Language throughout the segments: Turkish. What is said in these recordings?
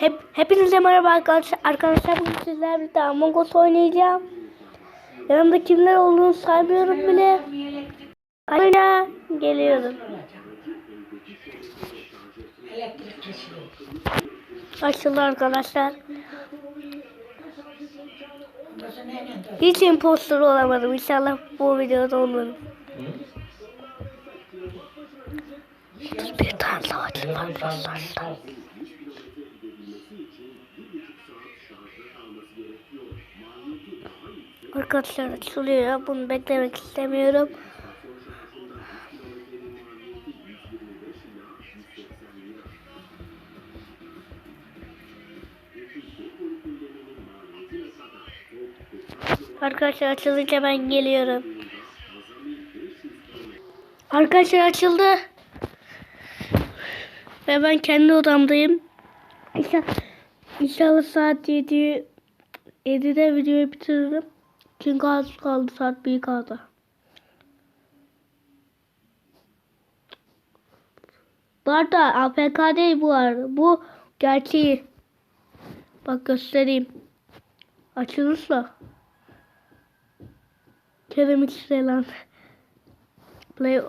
Hep hepinize merhaba arkadaşlar. Arkadaşlar bugün sizlerle birlikte Among Us oynayacağım. Yanımda kimler olduğunu saymıyorum bile. Aynen geliyorum. Açıldı arkadaşlar. Hiç impostor olamadım. İnşallah bu videoda olurum. Bir tane daha açıldı arkadaşlar. Arkadaşlar açılıyor. Bunu beklemek istemiyorum. Arkadaşlar açılınca ben geliyorum. Arkadaşlar açıldı. Ve ben kendi odamdayım. İnşallah, inşallah saat 7 7'de videoyu bitiririm. Çünkü az kaldı saat 1 kaldı. Bu arada APK değil bu arada. Bu gerçeği. Bak göstereyim. Açılırsa. Kerem X'den. Play.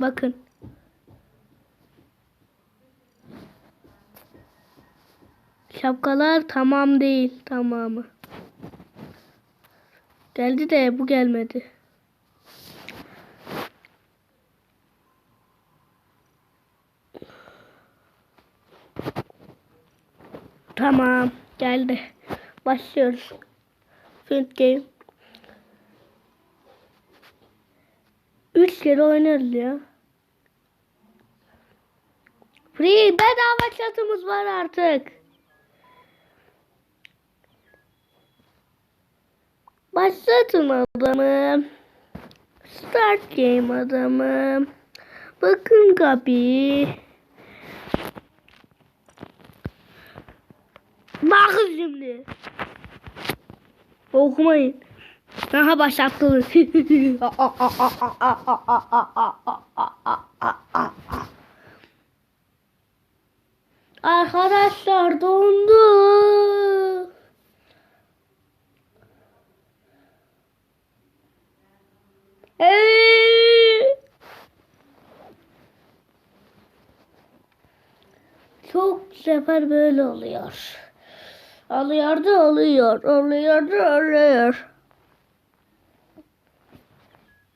Bakın. Şapkalar tamam değil. Tamamı. Geldi de bu gelmedi. Tamam. Geldi. Başlıyoruz. Field game. Üç kere oynarız ya. Free bedava çatımız var artık. Başlatın adamı. Start game adamı. Bakın kapı. Bakın şimdi. Okumayın. Aha başlattınız. Arkadaşlar dondu. Ee! Çok sefer böyle oluyor. Alıyor da oluyor. Oluyor da oluyor.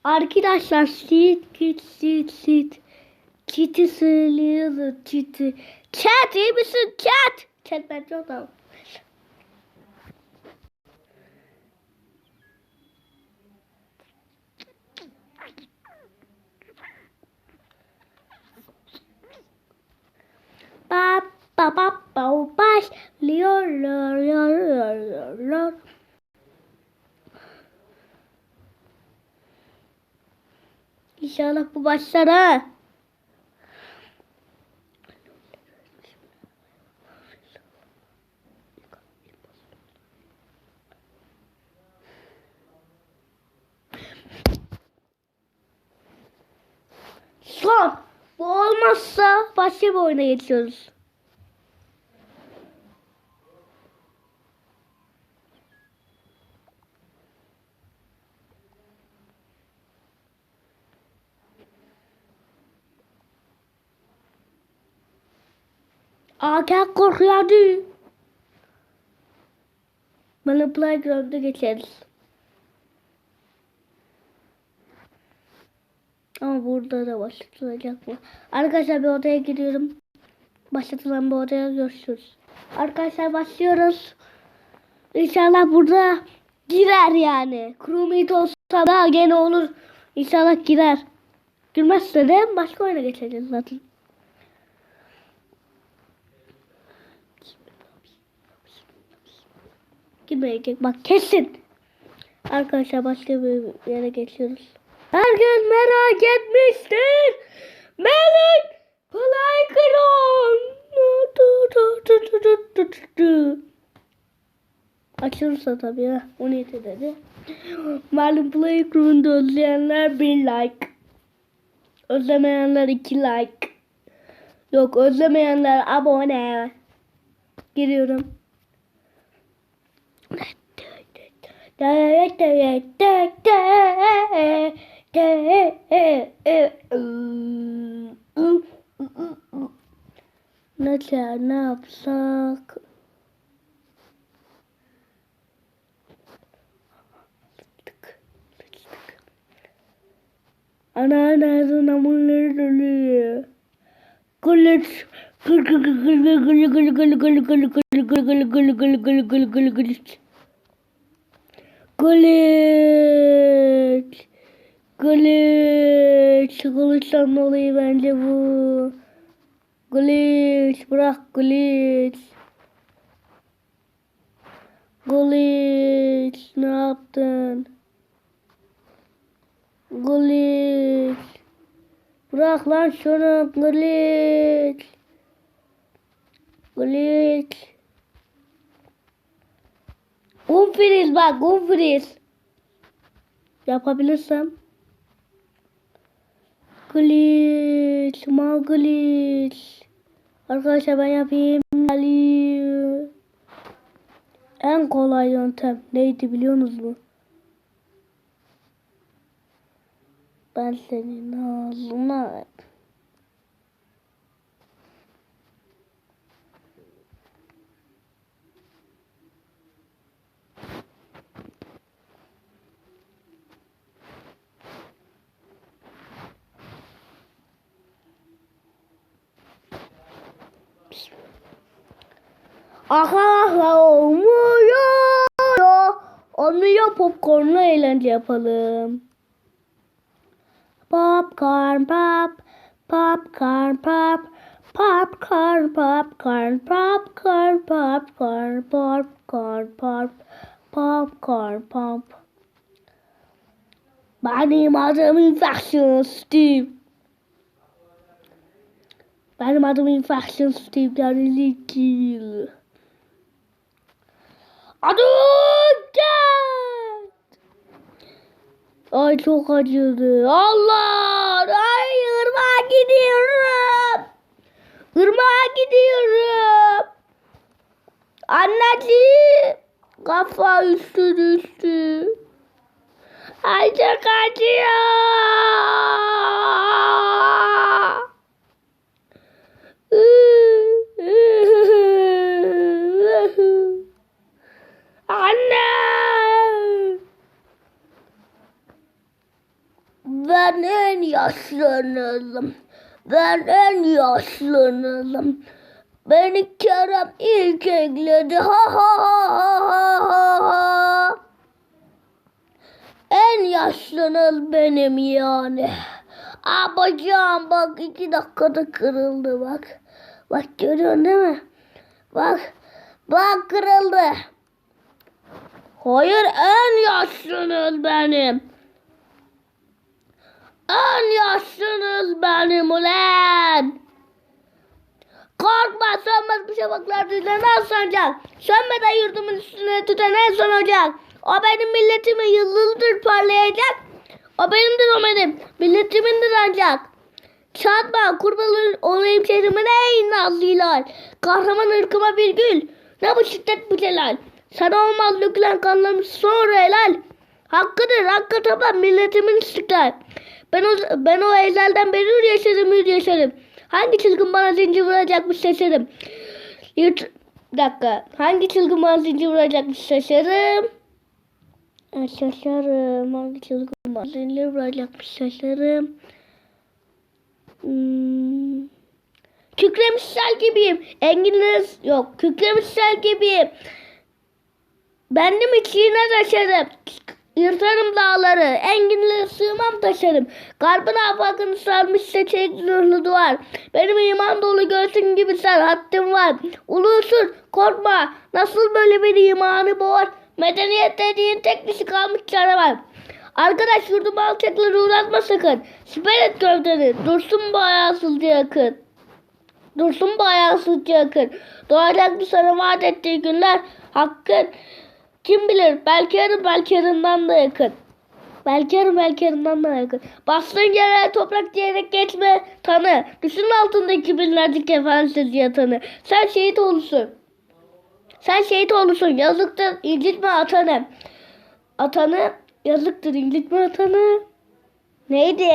Arkadaşlar sit kit sit sit. Kit'i söylüyordu Kit'i. Cat iyi misin Cat? Cat bence o da. Ba ba ba ba başlıyor. İnşallah bu başlar ha. Son. Bu olmazsa başka bir oyuna geçiyoruz. Gel korkuyordu. Bana playground'a geçeriz. Ama burada da başlatılacak bu. Arkadaşlar bir odaya giriyorum. Başlatılan bir odaya görüşürüz. Arkadaşlar başlıyoruz. İnşallah burada girer yani. Crewmate olsa da gene olur. İnşallah girer. Girmezse de başka oyuna geçeceğiz zaten. Girmeyecek bak kesin. Arkadaşlar başka bir yere geçiyoruz. Herkes merak etmiştir. Melek Playground. Açılırsa tabii ha. 17 dedi. Malum Playground'u özleyenler bir like. Özlemeyenler iki like. Yok özlemeyenler abone. Giriyorum. Nasıl ne yapsak? Ana ana sana bunları dönüyor. Kılıç. Kıl kıl kıl kıl kıl kıl kıl kıl kıl kıl kıl kıl kıl kıl kıl kıl kıl kıl kıl kılıç. Kılıç. Kılıç. Kılıçtan dolayı bence bu. Kılıç. Bırak kılıç. Kılıç. Ne yaptın? Kılıç. Bırak lan şunu Glitch. Glitch. Umfriz bak umfriz. Yapabilirsem. Glitch. Ma glitch. Arkadaşlar ben yapayım. En kolay yöntem neydi biliyorsunuz mu? Ben senin ağzına Aha olmuyor. Olmuyor popcornla eğlence yapalım. Popcorn pop, popcorn pop, popcorn popcorn popcorn popcorn popcorn pop, popcorn pop. Benim adım Infection Steve. Benim adım Infection Steve yani Likil. Adım Cat. Ay çok acıdı. Allah! Ay ırmağa gidiyorum. Irmağa gidiyorum. Anneciğim. Kafa üstü düştü. Ay çok acıyor. Ben en yaşlanalım. Ben en yaşlanalım. Beni Kerem ilk ekledi. Ha ha ha ha ha ha ha. En yaşlanıl benim yani. Aa bak iki dakikada kırıldı bak. Bak görüyorsun değil mi? Bak. Bak kırıldı. Hayır en yaşlanıl benim. En yaşlınız benim ulan. Korkma sönmez bir şafaklar düzlen al sancak. Sönmeden yurdumun üstüne tüten en son ocak. O benim milletimin yıldızıdır parlayacak. O benimdir o benim. Milletimindir ancak. Çatma kurban olayım şehrimin ey nazlı hilal. Kahraman ırkıma bir gül. Ne bu şiddet bu celal. Sana olmaz dökülen kanlarımız sonra helal. Hakkıdır hakkı taban milletimin istiklal. Ben o, ben o ezelden beri hür yaşadım hür yaşadım. Hangi çılgın bana zincir vuracakmış şaşarım. Bir dakika. Hangi çılgın bana zincir vuracakmış şaşarım. Şaşarım. Hangi çılgın bana zincir vuracakmış şaşarım. Hmm. Kükremişler gibiyim. Enginler yok. Kükremişler gibiyim. Bendim içine taşarım. Yırtarım dağları. Enginlere sığmam taşarım. Kalbin afakını sarmış çiçek zırhlı duvar. Benim iman dolu göğsün gibi sen hattım var. Ulusun korkma. Nasıl böyle bir imanı boğar. Medeniyet dediğin tek dişi kalmış canavar. Arkadaş yurdumu alçakları uğratma sakın. Siper et gövdeni. Dursun bu ayasızca yakın. Dursun bu ayasızca yakın. Doğacak bir sana vaat ettiği günler hakkın. Kim bilir belki yarın belki yarından da yakın. Belki yarın belki yarından da yakın. Bastığın yere toprak diyerek geçme tanı. Düşün altındaki binlerce kefensiz yatanı. Sen şehit olursun. Sen şehit olursun. Yazıktır. incitme atanı. Atanı. Yazıktır. incitme atanı. Neydi?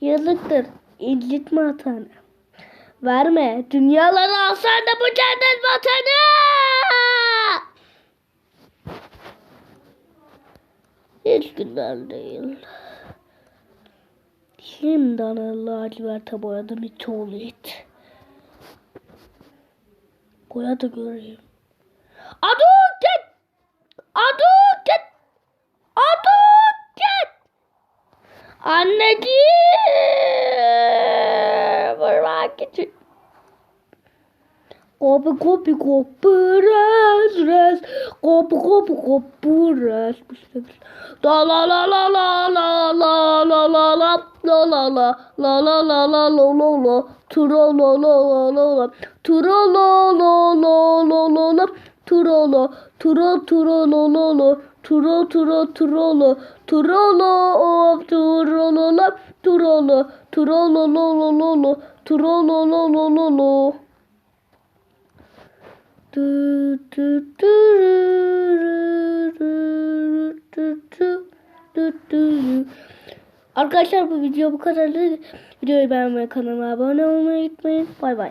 Yazıktır. incitme atanı. Verme. Dünyaları alsan da bu cennet vatanı. Hiç güzel değil. Şimdi ana laciverte boyadım oğlu it. Boya da göreyim. Aduket! Aduket! Aduket! Anneciğim! Gitsin. Kopi kopi kopi res res Kopi kopi kopi res Da la la la la la la la la la La la la la la la la la la la Turo la la la la la Turo la la la la la la Turo la Turo turo la la la Turo turo turo la Turo la of turo la la Turo la Turo la la la la la Turo la la la la la Du, du, du, du, du, du, du, du. Arkadaşlar bu video bu kadardı. Videoyu beğenmeyi kanalıma abone olmayı unutmayın. Bay bay.